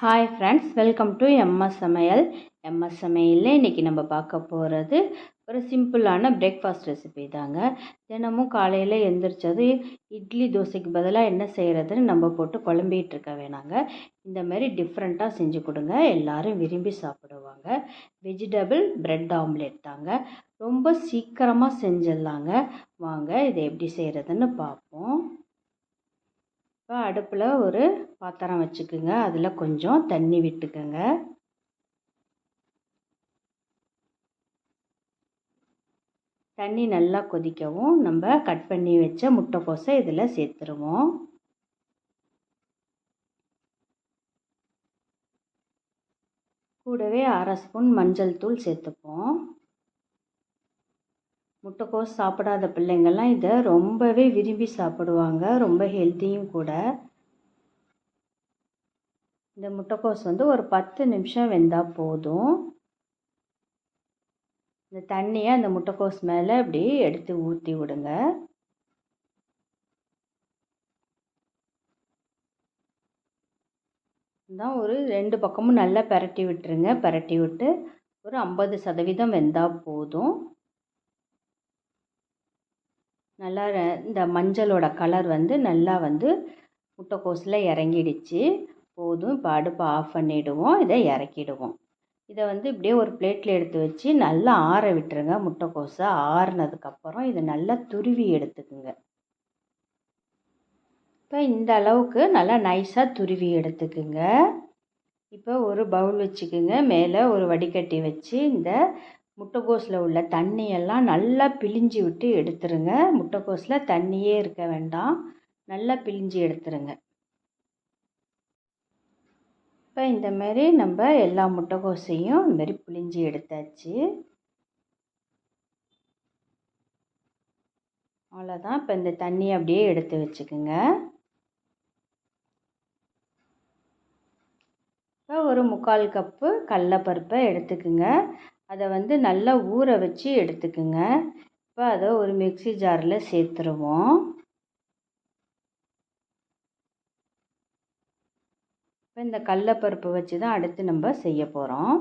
Hi friends welcome to M சமையல் MS சமையலில் இன்றைக்கி நம்ம பார்க்க போகிறது ஒரு சிம்பிளான பிரேக்ஃபாஸ்ட் ரெசிபி தாங்க. தினமும் காலையில் எந்திரிச்சது இட்லி தோசைக்கு பதிலாக என்ன செய்கிறதுன்னு நம்ம போட்டு குழம்பிகிட்டு இருக்க வேணாங்க. இந்த மாதிரி டிஃப்ரெண்ட்டாக செஞ்சு கொடுங்க. எல்லாரும் விரும்பி சாப்பிடுவாங்க. வெஜிடபிள் பிரெட் ஆம்லேட் தாங்க. ரொம்ப சீக்கிரமாக செஞ்சிடலாங்க. வாங்க இதை எப்படி செய்கிறதுன்னு பார்ப்போம். இப்போ அடுப்பில் ஒரு பாத்திரம் வச்சுக்குங்க. அதில் கொஞ்சம் தண்ணி விட்டுக்கோங்க. தண்ணி நல்லா கொதிக்கவும் நம்ம கட் பண்ணி வச்ச முட்டைக்கோசை இதில் சேர்த்துருவோம். கூடவே அரை ஸ்பூன் மஞ்சள் தூள் சேர்த்துப்போம். முட்டைக்கோஸ் சாப்பிடாத பிள்ளைங்கள்லாம் இதை ரொம்பவே விரும்பி சாப்பிடுவாங்க. ரொம்ப ஹெல்த்தியும் கூட. இந்த முட்டைக்கோஸ் வந்து ஒரு பத்து நிமிஷம் வெந்தால் போதும். இந்த தண்ணியை அந்த முட்டைக்கோஸ் மேலே இப்படி எடுத்து ஊற்றி விடுங்க. தான் ஒரு ரெண்டு பக்கமும் நல்லா பரட்டி விட்டுருங்க. பரட்டி விட்டு ஒரு ஐம்பது சதவீதம் வெந்தால் போதும். நல்லா இந்த மஞ்சளோட கலர் வந்து நல்லா வந்து முட்டைக்கோஸில் இறங்கிடுச்சு. போதும் இப்போ அடுப்பை ஆஃப் பண்ணிவிடுவோம் இதை இறக்கிடுவோம். இதை வந்து இப்படியே ஒரு பிளேட்டில் எடுத்து வச்சு நல்லா ஆற விட்டுருங்க. முட்டைக்கோஸை ஆறுனதுக்கப்புறம் இதை நல்லா துருவி எடுத்துக்குங்க. இப்போ இந்த அளவுக்கு நல்லா நைஸாக துருவி எடுத்துக்குங்க. இப்போ ஒரு பவுல் வச்சுக்குங்க. மேலே ஒரு வடிகட்டி வச்சு இந்த முட்டைக்கோஸில் உள்ள தண்ணியெல்லாம் நல்லா பிழிஞ்சு விட்டு எடுத்துருங்க. முட்டைக்கோஸில் தண்ணியே இருக்க வேண்டாம். நல்லா பிழிஞ்சு எடுத்துருங்க. இப்போ இந்த மாரி நம்ம எல்லா முட்டைக்கோஸையும் இந்த பிழிஞ்சி பிழிஞ்சு எடுத்தாச்சு. அவ்வளோதான் இப்போ இந்த தண்ணியை அப்படியே எடுத்து வச்சுக்கோங்க. இப்போ ஒரு முக்கால் கப்பு கடலப்பருப்பை எடுத்துக்குங்க. அதை வந்து நல்லா ஊற வச்சு எடுத்துக்குங்க. இப்போ அதை ஒரு மிக்சி ஜாரில் சேர்த்துருவோம். இப்போ இந்த கடலப்பருப்பு வச்சு தான் அடுத்து நம்ம செய்ய போகிறோம்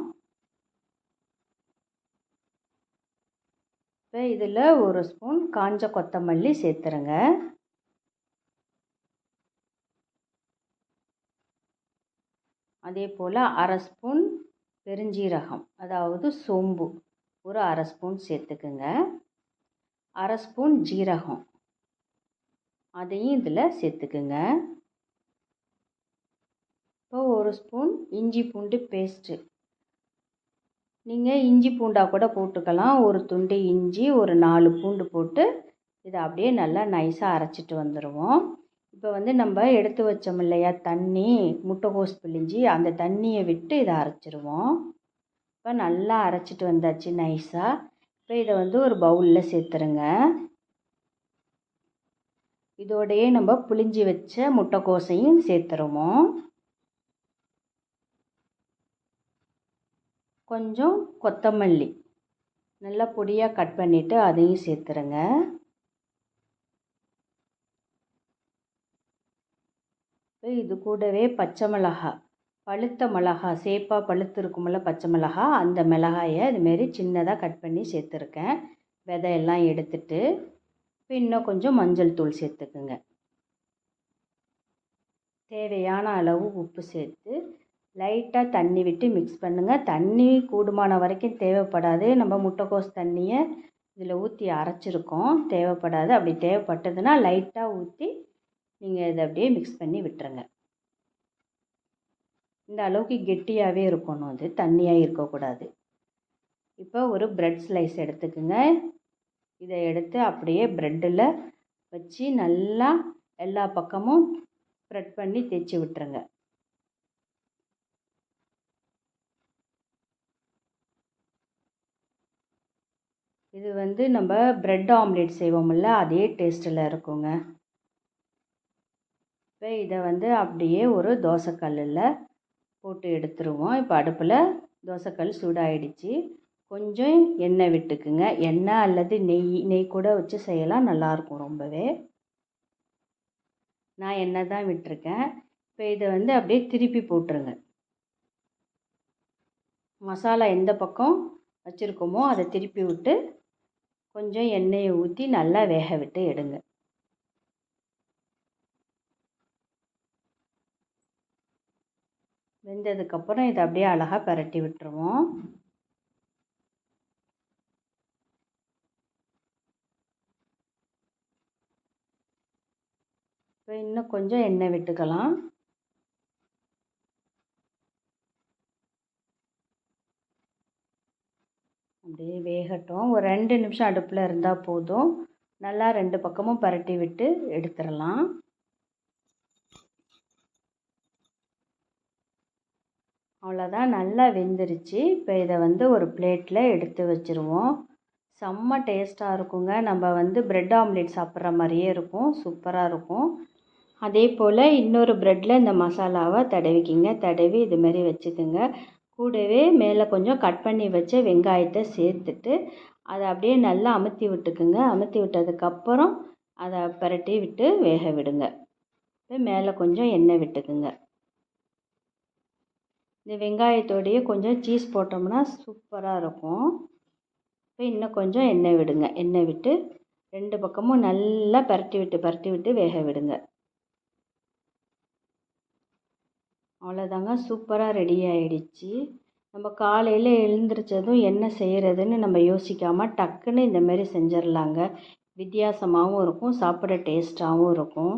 இப்போ இதில் ஒரு ஸ்பூன் காஞ்ச கொத்தமல்லி சேர்த்துருங்க. அதே போல் அரை ஸ்பூன் பெருஞ்சீரகம் அதாவது சோம்பு ஒரு அரை ஸ்பூன் சேர்த்துக்குங்க. அரை ஸ்பூன் ஜீரகம் அதையும் இதில் சேர்த்துக்குங்க. இப்போ ஒரு ஸ்பூன் இஞ்சி பூண்டு பேஸ்ட்டு. நீங்கள் இஞ்சி பூண்டாக கூட போட்டுக்கலாம். ஒரு துண்டு இஞ்சி ஒரு நாலு பூண்டு போட்டு இதை அப்படியே நல்லா நைஸாக அரைச்சிட்டு வந்துடுவோம் இப்போ வந்து நம்ம எடுத்து வச்சோம் இல்லையா? தண்ணி முட்டைகோஸ் பிழிஞ்சி அந்த தண்ணியை விட்டு இதை அரைச்சிருவோம். இப்போ நல்லா அரைச்சிட்டு வந்தாச்சு நைஸாக இப்போ இதை வந்து ஒரு பவுலில் சேர்த்துருங்க. இதோடையே நம்ம புளிஞ்சி வச்ச முட்டைக்கோசையும் சேர்த்துருவோம். கொஞ்சம் கொத்தமல்லி நல்லா பொடியாக கட் பண்ணிவிட்டு அதையும் சேர்த்துருங்க. இது கூடவே பச்சை மிளகா பழுத்த மிளகா சேப்பாக பழுத்து இருக்குமில்ல பச்சை மிளகா அந்த மிளகாயை இதுமாரி சின்னதாக கட் பண்ணி சேர்த்துருக்கேன். விதையெல்லாம் எடுத்துட்டு இப்போ இன்னும் கொஞ்சம் மஞ்சள் தூள் சேர்த்துக்குங்க. தேவையான அளவு உப்பு சேர்த்து லைட்டாக தண்ணி விட்டு மிக்ஸ் பண்ணுங்கள் தண்ணி கூடுமான வரைக்கும் தேவைப்படாது. நம்ம முட்டைக்கோஸ் தண்ணியை இதில் ஊற்றி அரைச்சிருக்கோம். தேவைப்படாது. அப்படி தேவைப்பட்டதுன்னா லைட்டாக ஊற்றி நீங்கள் இதை அப்படியே மிக்ஸ் பண்ணி விட்டுருங்க. இந்த அளவுக்கு கெட்டியாகவே இருக்கணும் அது தண்ணியாக இருக்கக்கூடாது. இப்போ ஒரு ப்ரெட் ஸ்லைஸ் எடுத்துக்கோங்க. இதை எடுத்து அப்படியே ப்ரெட்டில் வச்சு நல்லா எல்லா பக்கமும் ஸ்ப்ரெட் பண்ணி தேய்ச்சி விட்டுருங்க. இது வந்து நம்ம ப்ரெட் ஆம்லேட் செய்வோம்ல அதே டேஸ்ட்டில் இருக்குங்க. இப்போ இதை வந்து அப்படியே ஒரு தோசைக்கல்லில் போட்டு எடுத்துருவோம். இப்போ அடுப்பில் தோசைக்கல் சூடாகிடுச்சு கொஞ்சம் எண்ணெய் விட்டுக்குங்க. எண்ணெய் அல்லது நெய் நெய் கூட வச்சு செய்யலாம். நல்லாயிருக்கும் ரொம்பவே. நான் எண்ணெய் தான் விட்டிருக்கேன். இப்போ இதை வந்து அப்படியே திருப்பி போட்டுருங்க. மசாலா எந்த பக்கம் வச்சுருக்கோமோ அதை திருப்பி விட்டு கொஞ்சம் எண்ணெயை ஊற்றி நல்லா வேக விட்டு எடுங்க. வெந்ததுக்கப்புறம் இதை அப்படியே அழகாக பரட்டி விட்டுருவோம். இப்போ இன்னும் கொஞ்சம் எண்ணெய் விட்டுக்கலாம். அப்படியே வேகட்டும். ஒரு ரெண்டு நிமிஷம் அடுப்பில் இருந்தால் போதும். நல்லா ரெண்டு பக்கமும் பரட்டி விட்டு எடுத்துடலாம். அவ்வளோதான் நல்லா வெந்துருச்சு. இப்போ இதை வந்து ஒரு பிளேட்டில் எடுத்து வச்சுருவோம். செம்ம டேஸ்ட்டாக இருக்குங்க. நம்ம வந்து ப்ரெட் ஆம்லேட் சாப்பிட்ற மாதிரியே இருக்கும். சூப்பராக இருக்கும். அதே போல் இன்னொரு ப்ரெட்டில் இந்த மசாலாவை தடவிக்கிங்க. தடவி இதுமாரி வச்சுக்கோங்க. கூடவே மேலே கொஞ்சம் கட் பண்ணி வச்ச வெங்காயத்தை சேர்த்துட்டு அதை அப்படியே நல்லா அமுத்தி விட்டுக்குங்க. அமுத்தி விட்டதுக்கப்புறம் அதை பரட்டி விட்டு வேக விடுங்க. இப்போ மேலே கொஞ்சம் எண்ணெய் விட்டுக்குங்க. இந்த வெங்காயத்தோடையே கொஞ்சம் சீஸ் போட்டோம்னா சூப்பராக இருக்கும். இப்போ இன்னும் கொஞ்சம் எண்ணெய் விடுங்க. எண்ணெய் விட்டு ரெண்டு பக்கமும் நல்லா பரட்டி விட்டு பரட்டி விட்டு வேக விடுங்க. அவ்வளோதாங்க சூப்பராக ரெடி ஆகிடுச்சி நம்ம காலையில் எழுந்திரிச்சதும் என்ன செய்கிறதுன்னு நம்ம யோசிக்காமல் டக்குன்னு இந்தமாரி செஞ்சிடலாங்க வித்தியாசமாகவும் இருக்கும் சாப்பிட டேஸ்ட்டாகவும் இருக்கும்.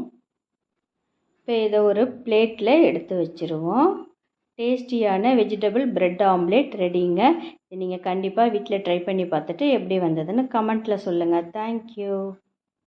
இப்போ இதை ஒரு பிளேட்டில் எடுத்து வச்சுருவோம். டேஸ்டியான வெஜிடபிள் பிரெட் ஆம்லேட் ரெடிங்க. நீங்கள் கண்டிப்பாக வீட்டில் ட்ரை பண்ணி பார்த்துட்டு எப்படி வந்ததுன்னு கமெண்ட்டில் சொல்லுங்கள் தேங்க்யூ